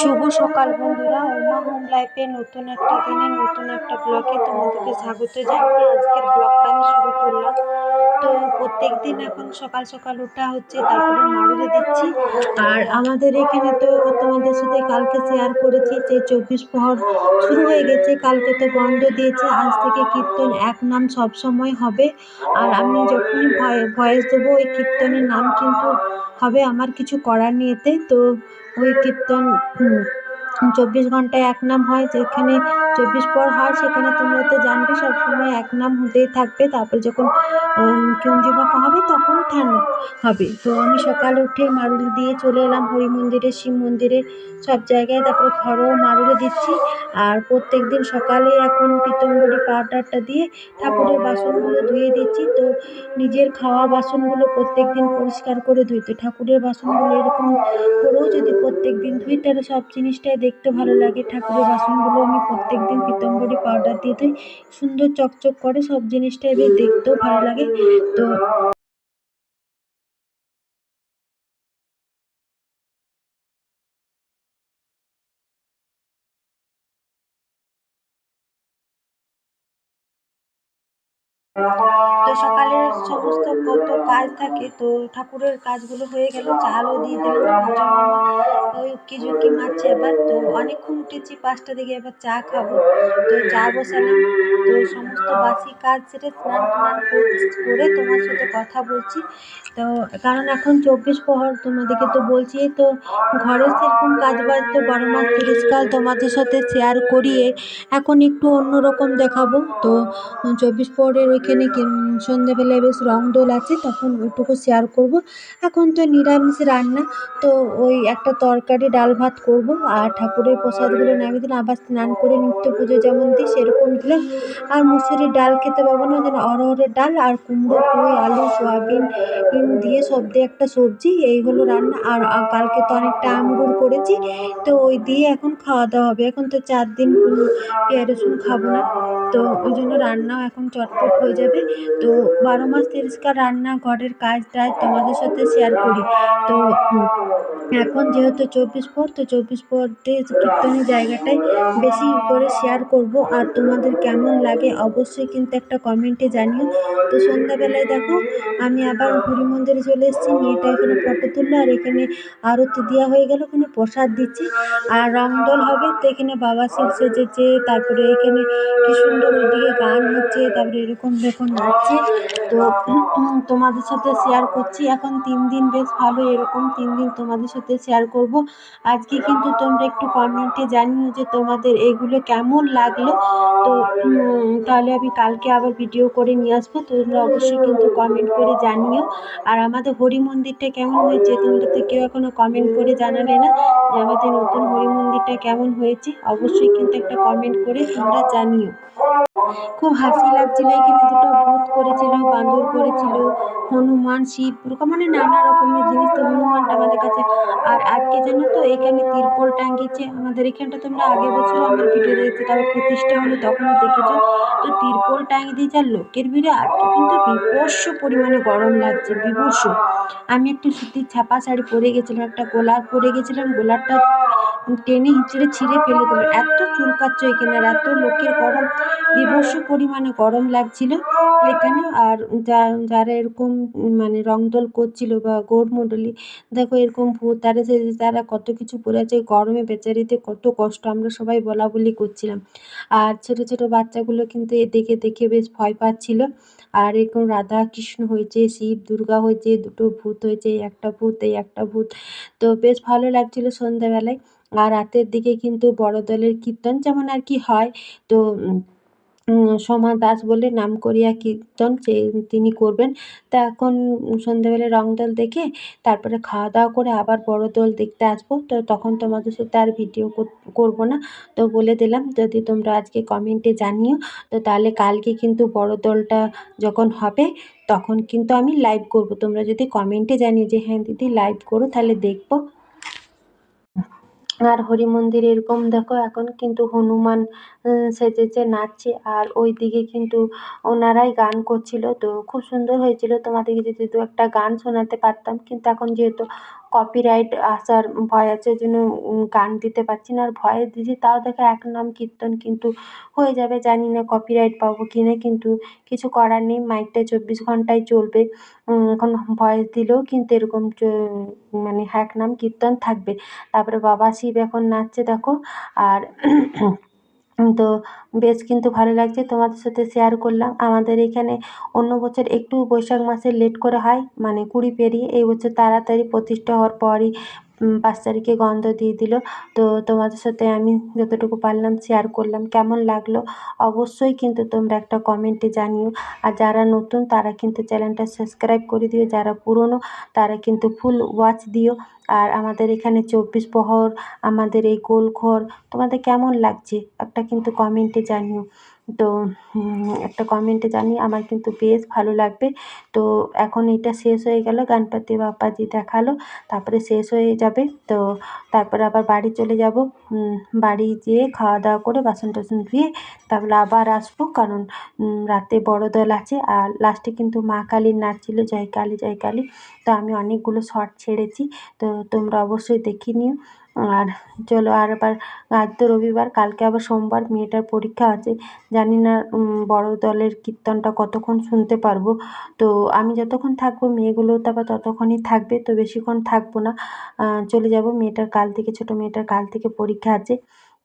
শুভ সকাল বন্ধুরা। উমা হোম লাইফে নতুন একটা দিনে নতুন একটা ব্লগে তোমাদেরকে স্বাগত জানিয়ে আজকের ব্লগটা আমি শুরু করলাম। তো প্রত্যেক দিন এখন সকাল সকাল ওঠা হচ্ছে, তারপরে মারুলে দিচ্ছি আর আমাদের এখানে তো তোমাদের সাথে কালকে শেয়ার করেছি যে চব্বিশ প্রহর শুরু হয়ে গেছে। কালকে তো বন্ধ দিয়েছে। আজ থেকে কীর্তন এক নাম সবসময় হবে। আর আমি যখনই ভয়েস দেবো, ওই কীর্তনের নাম কিন্তু হবে আমার কিছু করার নিয়েতে। তো ওই কীর্তন চব্বিশ ঘন্টায় এক নাম হয়, যেখানে চব্বিশ পর হয় সেখানে তোমরা তো জানবে, সবসময় এক নাম হতেই থাকবে। তারপরে যখন কুঞ্জিবাকা হবে, তখন ঠান্ডা হবে। তো আমি সকালে উঠে মারুলি দিয়ে চলে এলাম, হরি মন্দিরে, শিব মন্দিরে, সব জায়গায়। তারপরে ঘরেও মারুলে দিচ্ছি। আর প্রত্যেক দিন সকালে এখন পিতম্বরী পাউডারটা দিয়ে ঠাকুরের বাসনগুলো ধুয়ে দিচ্ছি। তো নিজের খাওয়া বাসনগুলো প্রত্যেক দিন পরিষ্কার করে ধুই। তো ঠাকুরের বাসনগুলো এরকম করেও যদি প্রত্যেক দিন ধুই, তাহলে সব জিনিসটাই দেখতে ভালো লাগে। ঠাকুরের বাসনগুলো আমি প্রত্যেক দিন পিতম্বরী পাউডার দিয়ে দিই। সুন্দর চকচক করে সব জিনিসটাই বেশ দেখতেও ভালো লাগে। তো তো সকালের সমস্ত কত কাজ থাকে, তো ঠাকুরের কাজগুলো হয়ে গেল, চালও দিয়ে দিলাম ওই উকি ঝুঁকি মারছে এবার তো অনেকক্ষণ উঠেছি, পাঁচটা দিকে এবার চা খাব। তো চা বসালাম, তো সমস্ত বাসি কাজ সেরে স্নান টান করে তোমার সাথে কথা বলছি। তো কারণ এখন চব্বিশ প্রহর তোমাদেরকে তো বলছি, তো ঘরে সেরকম কাজ বাজ তো বারো মাস তিরিশ কাল তোমাদের সাথে শেয়ার করিয়ে এখন একটু অন্যরকম দেখাবো। তো চব্বিশ প্রহরের ওইখানে সন্ধেবেলায় বেশ রং দোল আছে, তখন ওইটুকু শেয়ার করব। এখন তো নিরামিষ রান্না, তো ওই একটা তরকারি, ডাল ভাত করব, আর ঠাকুরের প্রসাদগুলো নামিয়ে দিলাম। আবার স্নান করে নিত্য পুজো যেমন দিই, সেরকম দিলাম। আর মুসুরির ডাল খেতে পাবো না, যেন অরহরের ডাল আর কুমড়ো, পুঁই, আলু, সয়াবিন দিয়ে সব দিয়ে একটা সবজি, এই হলো রান্না। আর কালকে তো অনেকটা আমগুর করেছি, তো ওই দিয়ে এখন খাওয়া দাওয়া হবে। এখন তো চার দিন পেঁয়াজ রসুন খাব না, তো ওই জন্য রান্নাও এখন চটপট হয়ে যাবে। তো বারো মাস তিরিশকার রান্না ঘরের কাজ টাজ তোমাদের সাথে শেয়ার করি। তো এখন যেহেতু চব্বিশ পর, তো চব্বিশ পরতে কীর্তনের জায়গাটায় বেশি করে শেয়ার করব। আর তোমাদের কেমন লাগে অবশ্যই কিন্তু একটা কমেন্টে জানিও। তো সন্ধ্যাবেলায় দেখো, আমি আবার হরি মন্দিরে চলে এসেছি। মেয়েটা এখানে ফটো তুললো আর এখানে আরতি দেওয়া হয়ে গেল, ওখানে প্রসাদ দিচ্ছি। আর রংদোল হবে, তো এখানে বাবা শিব সেজেছে, তারপরে এখানে কি সুন্দর ওইদিকে গান হচ্ছে, তারপরে এরকম দেখুন নাচছে তো তোমাদের সাথে শেয়ার করছি। এখন তিন দিন বেশ ভালো, এরকম তিন দিন তোমাদের সাথে শেয়ার করব। আজকে কিন্তু তোমরা একটু কমেন্টে জানিও যে তোমাদের এগুলো কেমন লাগল। তো তাহলে আমি কালকে আবার ভিডিও করে নিয়ে আসব। তোমরা অবশ্যই কিন্তু কমেন্ট করে জানিও। আর আমাদের হরি মন্দিরটা কেমন হয়েছে? তোমরা তো কেউ এখনও কমেন্ট করে জানালে না যে আমাদের নতুন হরি মন্দিরটা কেমন হয়েছে। অবশ্যই কিন্তু একটা কমেন্ট করে তোমরা জানিও। খুব হাসি লাগছিল, এখানে দুটো ভূত করেছিল, বাঁদর করেছিল, হনুমান, শিব মানে নানা রকমের জিনিস তো হনুমানটা আমাদের কাছে। আর আজকে জানো তো, এখানে তিরপল টাঙ্গিয়েছে আমাদের এখানটা তোমরা আগে বছর আমার ভিডিও দেখেছ তারপর প্রতিষ্ঠা হলো, তখনও দেখেছ। তো তিরপল টাঙিয়ে দিয়েছে, আর লোকের ভিড়ে আজকে কিন্তু বিভৎস পরিমাণে গরম লাগছে, বিভৎস। আমি একটু সুতির ছাপা শাড়ি পরে গেছিলাম, একটা গোলার পরে গেছিলাম গোলারটা টেনে হিঁচড়ে ছিঁড়ে ফেলে দিল। এত চুলকাচ্ছে এখানে আর এত লোকের গরম, বিভৎস পরিমাণে গরম লাগছিল এখানে। আর যা, যারা এরকম মানে রংদোল করছিল বা গৌরমণ্ডলী, দেখো এরকম ভূত, তারা সে তারা কত কিছু পরে আছে, গরমে বেচারিতে কত কষ্ট, আমরা সবাই বলা বলি করছিলাম। আর ছোটো ছোটো বাচ্চাগুলো কিন্তু এ দেখে দেখে বেশ ভয় পাচ্ছিল। আর এরকম রাধা কৃষ্ণ হয়েছে, শিব, দুর্গা হয়েছে, দুটো ভূত হয়েছে, একটা ভূত, এই একটা ভূত। তো বেশ ভালো লাগছিল সন্ধ্যাবেলায়। আর রাতের দিকে কিন্তু বড় দলের কীর্তন যেমন আর কি হয়। তো সোমা দাস বলে নাম করিয়া কীর্তন তিনি করবেন। তা এখন সন্ধ্যাবেলা রং দল দেখে তারপরে খাওয়া দাওয়া করে আবার বড় দল দেখতে আসব। তো তখন তোমাদের সাথে আর ভিডিও করব না। তো বলে দিলাম, যদি তোমরা আজকে কমেন্টে জানিও, তো তাহলে কালকে কিন্তু বড় দলটা যখন হবে, তখন কিন্তু আমি লাইভ করব। তোমরা যদি কমেন্টে জানিও যে হ্যাঁ দিদি লাইভ করো, তাহলে দেখব। আর হরি মন্দিরে এরকম, দেখো এখন কিন্তু হনুমান সেজেছে, নাচছে আর ওই দিকে কিন্তু ওনারাই গান করছিল। তো খুব সুন্দর হয়েছিল তোমাদেরকে যদি দু একটা গান শোনাতে পারতাম। কিন্তু এখন যেহেতু কপিরাইট আসার ভয় আছে ওই জন্য গান দিতে পারছি না। আর ভয়ে দিছি তাও দেখো এক নাম কীর্তন কিন্তু হয়ে যাবে, জানি না কপিরাইট পাবো কি না কিন্তু কিছু করার নেই মাইকটা চব্বিশ ঘন্টাই চলবে। এখন ভয়েস দিলেও কিন্তু এরকম মানে হ্যাক নাম কীর্তন থাকবে। তারপরে বাবা শিব এখন নাচছে দেখো, আর তো বেশ কিন্তু ভালো লাগছে তোমাদের সাথে শেয়ার করলাম। আমাদের এখানে অন্য বছর একটু বৈশাখ মাসে লেট করে হয় মানে কুড়ি পেরিয়ে এই বছর তাড়াতাড়ি প্রতিষ্ঠা হওয়ার পরই পাঁচ তারিখে গন্ধ দিয়ে দিল। তো তোমাদের সাথে আমি যতটুকু পারলাম শেয়ার করলাম, কেমন লাগল অবশ্যই কিন্তু তোমরা একটা কমেন্টে জানিও। আর যারা নতুন তারা কিন্তু চ্যানেলটা সাবস্ক্রাইব করে দিও, যারা পুরনো তারা কিন্তু ফুল ওয়াচ দিও। আর আমাদের এখানে চব্বিশ প্রহর আমাদের এই গোলঘর তোমাদের কেমন লাগছে? একটা কিন্তু কমেন্টে জানিও। তো একটা কমেন্টে জানিয়ে আমার কিন্তু বেশ ভালো লাগবে। তো, এখন এটা শেষ হয়ে গেল, গণপতি বাপ্পাজি দেখাল, তারপরে শেষ হয়ে যাবে। তো, তারপরে আবার বাড়ি চলে যাব। বাড়ি যেয়ে খাওয়া দাওয়া করে বাসন টাসন ধুয়ে তারপরে আবার আসব, কারণ রাতে বড় দল আছে। আর লাস্টে কিন্তু মা কালীর নাচ ছিল, জয় কালী জয় কালী। তো আমি অনেকগুলো শর্ট ছেড়েছি। তো তোমরা অবশ্যই দেখে নিও। আর চলো আর আবার আজ তো রবিবার, কালকে আবার সোমবার মেয়েটার পরীক্ষা আছে। জানি না বড় দলের কীর্তনটা কতক্ষণ শুনতে পারব। তো আমি যতক্ষণ থাকব মেয়েগুলোও তো আবার ততক্ষণই থাকবে, তো বেশিক্ষণ থাকব না। চলে যাব মেয়েটার কাল থেকে, ছোটো মেয়েটার কাল থেকে পরীক্ষা আছে।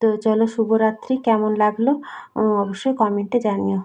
তো চলো, শুভরাত্রি। কেমন লাগল? অবশ্যই কমেন্টে জানিও।